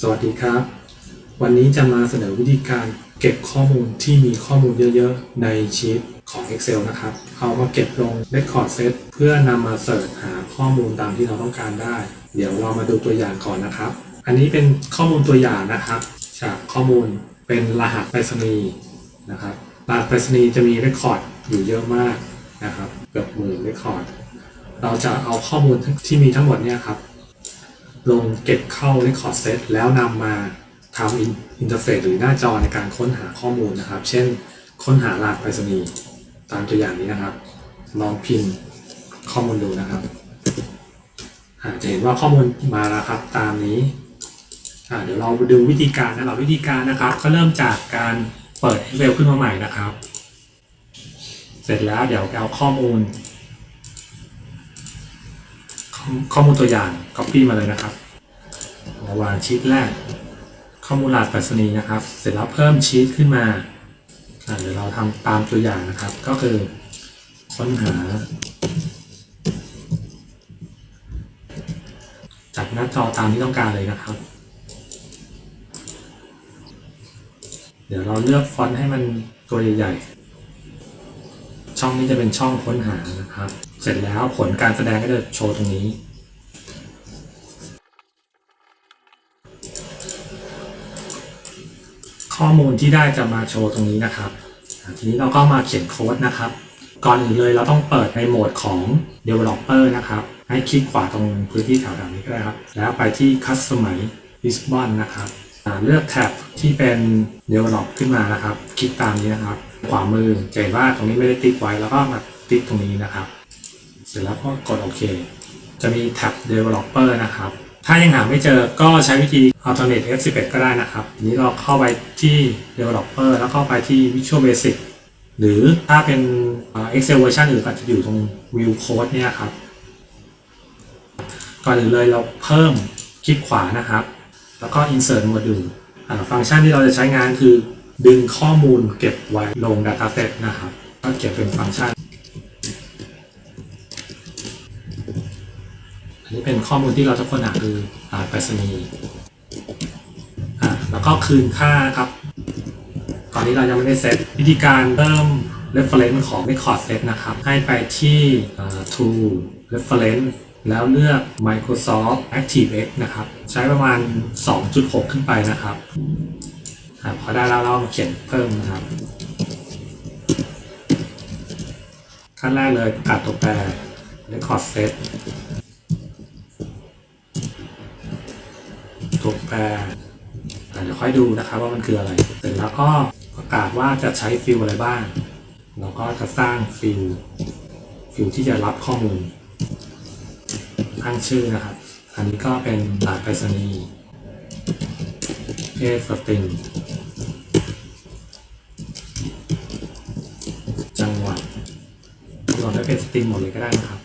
สวัสดีครับ วันนี้จะมาเสนอวิธีการเก็บข้อมูลที่มีข้อมูลเยอะๆ ในชีตของ Excel นะครับ เอามาเก็บลง Record Set เพื่อนำมาเสิร์ชหาข้อมูลตามที่เราต้องการได้ เดี๋ยวเรามาดูตัวอย่างก่อนนะครับ อันนี้เป็นข้อมูลตัวอย่างนะครับ จากข้อมูลเป็นรหัสไปรษณีย์นะครับ รหัสไปรษณีย์จะมี Record อยู่เยอะมากนะครับ เกือบหมื่น Record เราจะเอาข้อมูลที่มีทั้งหมดเนี่ยครับ ลงเก็บเข้า Record Set แล้วนำมาทำอินเทอร์เฟซหรือหน้าจอในการค้นหาข้อมูลนะครับ เช่น ค้นหารหัสไปรษณีย์ตามตัวอย่างนี้นะครับ ลองพิมพ์ข้อมูลดูนะครับาจะเห็นว่าข้อมูลมาแล้วครับตามนี้เดี๋ยวเราดูวิธีการนะครับวิธีการนะครับ ก็เริ่มจากการเปิด Excel ขึ้นมาใหม่นะครับ เสร็จแล้วเดี๋ยวเอาข้อมูล ข้อมูลตัวอย่าง Copy มาเลยนะครับวางชีตแรก ข้อมูลรหัสไปรษณีนะครับ เสร็จแล้วเพิ่มชีตขึ้นมาเดี๋ยวเราทำตามตัวอย่างนะครับ ก็คือค้นหา จากหน้าจอตามที่ต้องการเลยนะครับ เดี๋ยวเราเลือกฟอนต์ให้มันตัวใหญ่ๆ ช่องนี้จะเป็นช่องค้นหานะครับ เสร็จแล้วผลการแสดงก็จะโชว์ตรงนี้ ข้อมูลที่ได้จะมาโชว์ตรงนี้นะครับ ทีนี้เราก็มาเขียนโค้ดนะครับ ก่อนอื่นเลยเราต้องเปิดในโหมดของ developer นะครับ ให้คลิกขวาตรงพื้นที่แถวๆนี้ก็ได้ครับ แล้วไปที่ customize ribbon นะครับเลือกแท็บที่เป็น develop ขึ้นมานะครับ คลิกตามนี้นะครับ ขวามือจะเห็นว่าตรงนี้ไม่ได้ติ๊กไว้แล้วก็มาติ๊กตรงนี้นะครับ เสร็จแล้วก็กดโอเค จะมีแท็บ developer นะครับ ถ้ายังหาไม่เจอก็ใช้วิธี alternate F11 ก็ได้นะครับทีนี้เราเข้าไปที่ developer แล้วก็ไปที่ visual basic หรือถ้าเป็นเอ่อ Excel version อื่นก็จะอยู่ตรง view code เนี่ยครับ ก่อนอื่นเลยเราเพิ่มคลิกขวานะครับ แล้วก็ insert module อ่ฟังก์ชันที่เราจะใช้งานคือ ดึงข้อมูลเก็บไว้ลง dataset นะครับ ก็เก็บเป็นฟังก์ชัน อันนี้เป็นข้อมูลที่เราจะค้นหาคือไปรษณีย์อะแล้วก็คืนค่าครับตอนนี้เรายังไม่ได้เซตวิธีการเริ่ม reference ของ record set นะครับ ให้ไปที่ tool reference แล้วเลือก Microsoft ActiveX นะครับ ใช้ประมาณ 2.6 ขึ้นไปนะครับ อะพอได้แล้วเราเขียนเพิ่มนะครับ ขั้นแรกเลยประกาศตัวแปร record set ตัวแปรอ่เดี๋ยวค่อยดูนะครับว่ามันคืออะไร เสร็จแล้วก็ประกาศว่าจะใช้ฟิลอะไรบ้าง เราก็จะสร้างฟิลฟิลที่จะรับข้อมูล ตั้งชื่อนะครับ อันนี้ก็เป็นรหัสไปรษณีย์เพศสตริง เป็นสตริงหมดเลยก็ได้นะครับ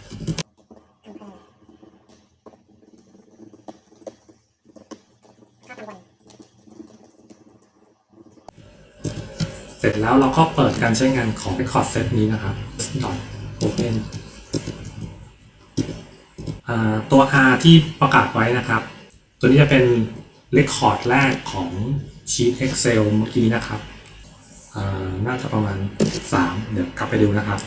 เสร็จแล้วเราก็เปิดการใช้งานของ Record Set นี้นะครับ .open ตัว R ที่ประกาศไว้นะครับ ตัวนี้จะเป็น Record แรกของ Sheet Excel เมื่อกี้นะครับ น่าจะประมาณ 3 เดี๋ยวกลับไปดูนะครับ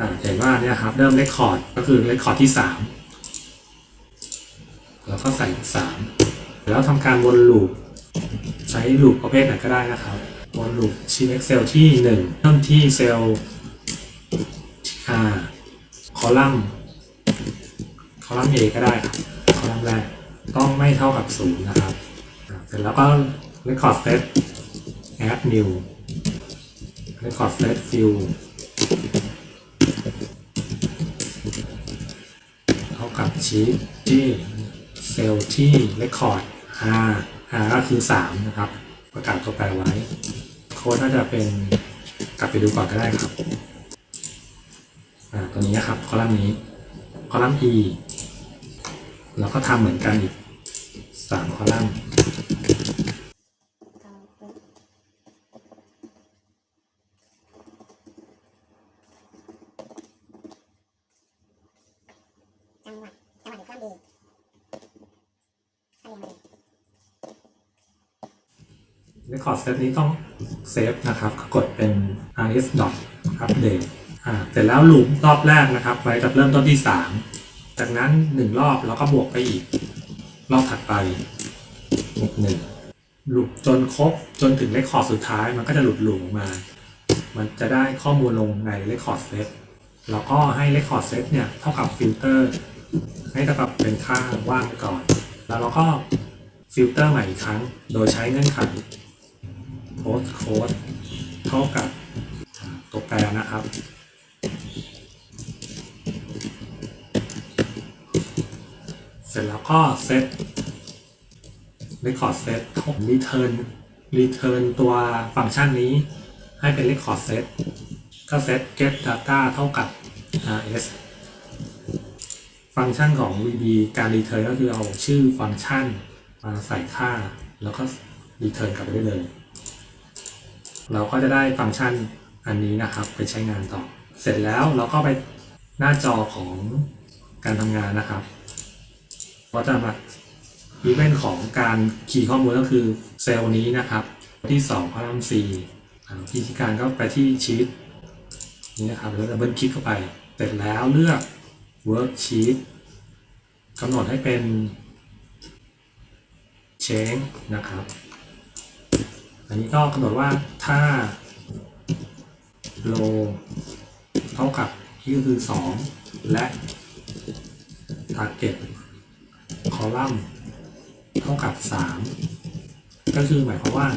อ่าเห็นว่าเนี่ยครับเริ่ม Record ก็คือ Record ที่3แล้วก็ใส่3แล้วทำการวนลูปใช้ลูปประเภทไหนก็ได้นะครับวนลูปชีท Excel ที่ 1 เริ่มที่เซลล์ที่ R คอลัมน์คอลัมน์ A ก็ได้ครับคอลัมน์แรกต้องไม่เท่ากับ 0 นะครับ เสร็จแล้วก็ record set add new record set field ชีทที่เซลล์ที่ record R R ก็คือ 3 นะครับ ประกาศตัวแปรไว้ โค้ดน่าจะเป็นกลับไปดูก่อนก็ได้ครับอ่าตัวนี้นะครับ คอลัมน์นี้ คอลัมน์ E เราก็ทำเหมือนกันอีก 3 คอลัมน์ จังหวัดจังหวัดหรือเครื่องดี record set นี้ต้องเซฟนะครับ กดเป็น rs dot update อ่าเสร็จแล้วลูปรอบแรกนะครับ ไว้จะเริ่มต้นที่ 3 จากนั้น 1 รอบแล้วก็บวกไปอีก รอบถัดไปอีกหนึ่งลูปจนครบจนถึง record สุดท้ายมันก็จะหลุดหลูออกมา มันจะได้ข้อมูลลงใน record set แล้วก็ให้ record set เนี่ย เท่ากับฟิลเตอร์ ให้เท่ากับเป็นค่าว่างก่อน แล้วเราก็ฟิลเตอร์ใหม่อีกครั้ง โดยใช้เงื่อนไข post code เท่ากับตัวแปรนะครับเสร็จแล้วก็เซต record set ของ return return ตัวฟังก์ชันนี้ให้เป็น record set ก็ set get data เท่ากับ rs ฟังก์ชันของ VB การ return ก็คือเอาชื่อฟังก์ชันมาใส่ค่า แล้วก็ return กลับไปได้เลย เราก็จะได้ฟังก์ชันอันนี้นะครับ ไปใช้งานต่อ เสร็จแล้วเราก็ไปหน้าจอของการทำงานนะครับก็จะมาอีเวนต์ของการคีย์ข้อมูลก็คือเซลล์นี้นะครับ ที่2 column C อ่าวิธีการก็ไปที่ชีตนี่นะครับแล้วดับเบิลคลิกเข้าไป เสร็จแล้วเลือก worksheet กำหนดให้เป็น change นะครับ อันนี้ก็กำหนดว่าถ้า low เท่ากับที่ก็คือ 2 และ target column เท่ากับ 3 ก็คือหมายความว่า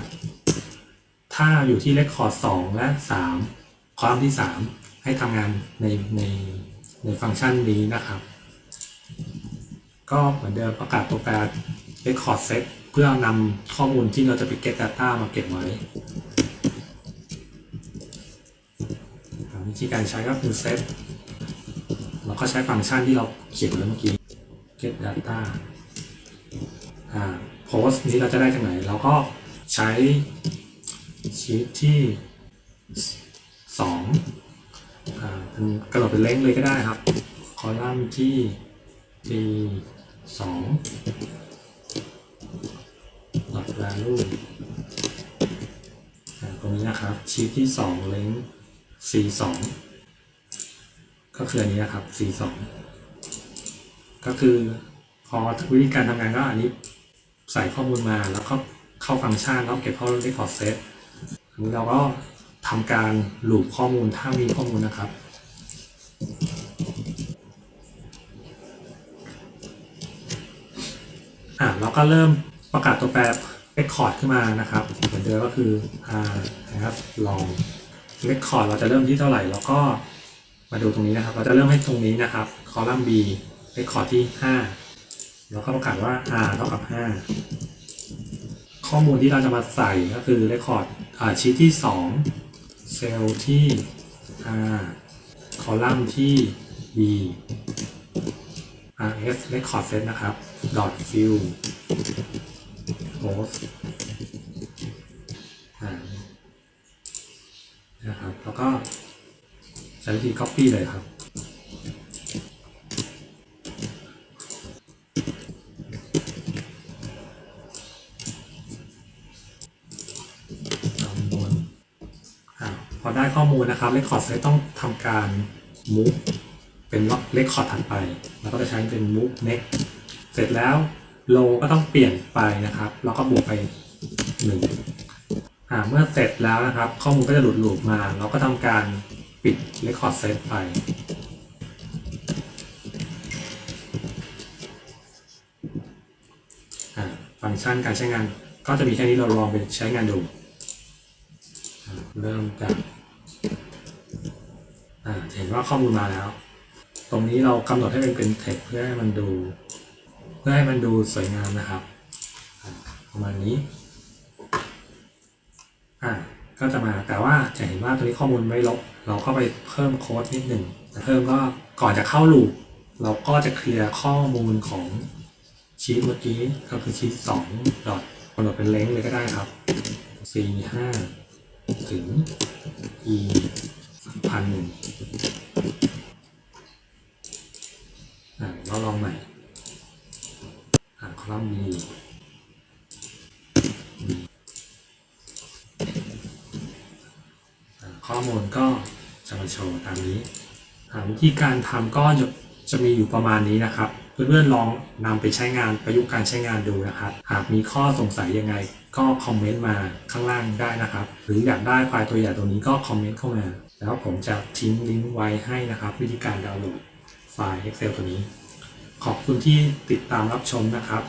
ถ้าอยู่ที่ record 2 และ3 column ที่ 3 ให้ทำงานในในในฟังก์ชันนี้นะครับ ก็เหมือนเดิมประกาศตัวแปร record set เพื่อนำข้อมูลที่เราจะไป get data มาเก็บไว้วิธีการใช้ก็คือ set แล้วก็ใช้ฟังก์ชันที่เราเขียนไว้เมื่อกี้ get data อ่า post นี้เราจะได้จากไหน เราก็ใช้ชีทที่2อ่าเป็นกระโดดเป็นเล้งเลยก็ได้ครับ คอลัมน์ที่ t 2 dot value อ่ตรงนี้นะครับชีทที่2เล้ง c 2 ก็คืออันนี้นะครับ c 2 ก็คือพอวิธีการทำงานก็อันนี้ใส่ข้อมูลมาแล้วก็เข้าฟังก์ชันแล้วเก็บเข้า record set อันนี้เราก็ทำการลูปข้อมูลถ้ามีข้อมูลนะครับอะเราก็เริ่ม ประกาศตัวแปร record ขึ้นมานะครับเหมือนเดิมก็คือ r นะครับลอง record เราจะเริ่มที่เท่าไหร่ แล้วก็มาดูตรงนี้นะครับ เราจะเริ่มให้ตรงนี้นะครับ คอลัมน์ b record ที่ 5 แล้วก็ประกาศว่า r เท่ากับ 5 ข้อมูลที่เราจะมาใส่ก็คือ record อ่าชีทที่ 2 เซลล์ที่ r คอลัมน์ที่ b rs record set นะครับ dot fill post อ่านะครับ แล้วก็ใช้วิธี copy เลยครับคำนวณอะพอได้ข้อมูลนะครับ Record Set ต้องทำการ move เป็น Record ถัดไป แล้วก็จะใช้เป็น move next เสร็จแล้ว low ก็ต้องเปลี่ยนไปนะครับ แล้วก็บวกไปหนึ่งอ่าเมื่อเสร็จแล้วนะครับ ข้อมูลก็จะหลุดหลุดมา เราก็ทำการปิด Record Set ไปอ่าฟังก์ชันการใช้งานก็จะมีแค่นี้เราลองไปใช้งานดู เริ่มจากอ่าเห็นว่าข้อมูลมาแล้ว ตรงนี้เรากำหนดให้เป็นเป็นเทคเพื่อให้มันดู พื่อให้มันดูสวยงามนะครับ ประมาณนี้อ่าก็จะมาแต่ว่าจะเห็นว่าตัวนี้ข้อมูลไม่ลบ เราก็ไปเพิ่มโค้ดนิดหนึ่งเพิ่มก็ก่อนจะเข้าลูปเราก็จะเคลียร์ข้อมูลของชีตเมื่อกี้ก็คือชีตสองดอทกำหนดเป็นเล้งเลยก็ได้ครับ c ห้าถึง e พันหนึ่ง โชว์ตามนี้อ่าวิธีการทำก็จะจะมีอยู่ประมาณนี้นะครับ เพื่อนๆลองนำไปใช้งานประยุกต์การใช้งานดูนะครับ หากมีข้อสงสัยยังไงก็คอมเมนต์มาข้างล่างได้นะครับ หรืออยากได้ไฟล์ตัวอย่างตัวนี้ก็คอมเมนต์เข้ามา แล้วผมจะทิ้งลิงก์ไว้ให้นะครับ วิธีการดาวน์โหลดไฟล์ Excel ตัวนี้ ขอบคุณที่ติดตามรับชมนะครับ